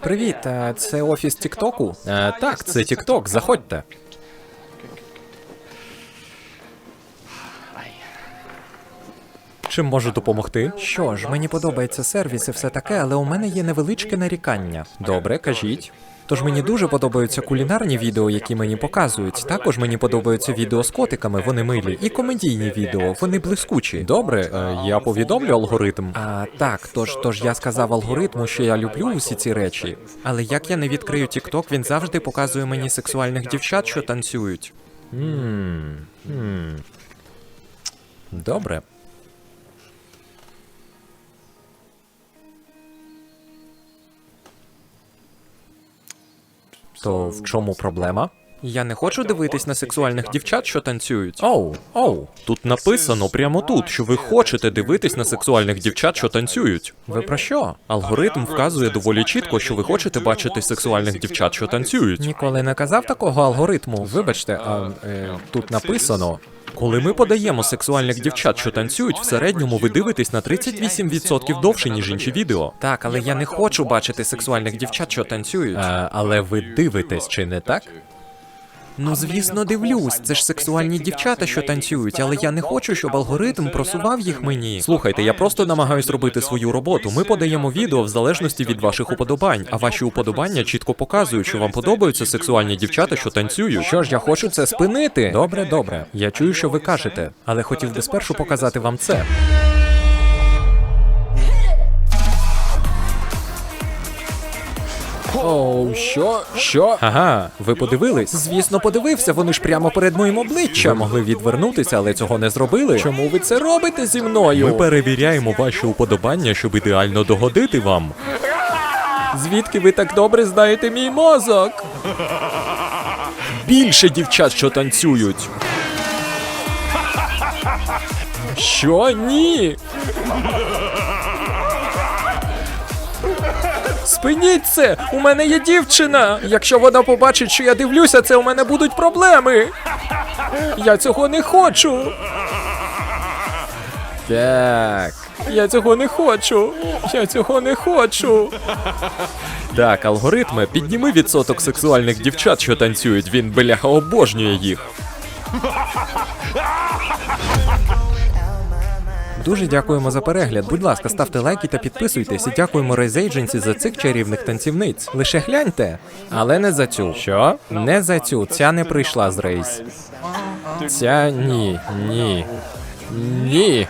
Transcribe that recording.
Привіт, е, це офіс Тіктоку? Е, так, це Тікток, заходьте. Чим можу допомогти? Що ж, мені подобається сервіс і все таке, але у мене є невеличке нарікання. Добре, кажіть. Тож мені дуже подобаються кулінарні відео, які мені показують. Також мені подобаються відео з котиками, вони милі, і комедійні відео, вони блискучі. Добре, е, я повідомлю алгоритм. А так, тож тож я сказав алгоритму, що я люблю усі ці речі. Але як я не відкрию TikTok, він завжди показує мені сексуальних дівчат, що танцюють. Добре. То в чому проблема? Я не хочу дивитись на сексуальних дівчат, що танцюють. Оу, оу. Тут написано прямо тут, що ви хочете дивитись на сексуальних дівчат, що танцюють. Ви про що? Алгоритм вказує доволі чітко, що ви хочете бачити сексуальних дівчат, що танцюють. Ніколи не казав такого алгоритму. Вибачте, а е, тут написано. Коли ми подаємо сексуальних дівчат, що танцюють, в середньому ви дивитесь на 38% довше, ніж інші відео. Так, але я не хочу бачити сексуальних дівчат, що танцюють. А, але ви дивитесь, чи не так? Ну, звісно, дивлюсь. Це ж сексуальні дівчата, що танцюють, але я не хочу, щоб алгоритм просував їх мені. Слухайте, я просто намагаюсь робити свою роботу. Ми подаємо відео в залежності від ваших уподобань, а ваші уподобання чітко показують, що вам подобаються сексуальні дівчата, що танцюють. Що ж, я хочу це спинити. Добре, добре. Я чую, що ви кажете, але хотів би спершу показати вам це. Оу, що? Що? Ага, ви подивились? Звісно, подивився. Вони ж прямо перед моїм обличчям. Ви могли відвернутися, але цього не зробили. Чому ви це робите зі мною? Ми перевіряємо ваші уподобання, щоб ідеально догодити вам. Звідки ви так добре знаєте мій мозок? Більше дівчат, що танцюють. Що ні? Спиніть це! У мене є дівчина! Якщо вона побачить, що я дивлюся, це у мене будуть проблеми. Я цього не хочу. Так. Я цього не хочу. Я цього не хочу. Так, алгоритме, підніми відсоток сексуальних дівчат, що танцюють. Він бляха обожнює їх. Дуже дякуємо за перегляд. Будь ласка, ставте лайки та підписуйтесь. І дякуємо Agency за цих чарівних танцівниць. Лише гляньте. Але не за цю. Що? Не за цю. Ця не прийшла з рейс. Ця ні. Ні. Ні.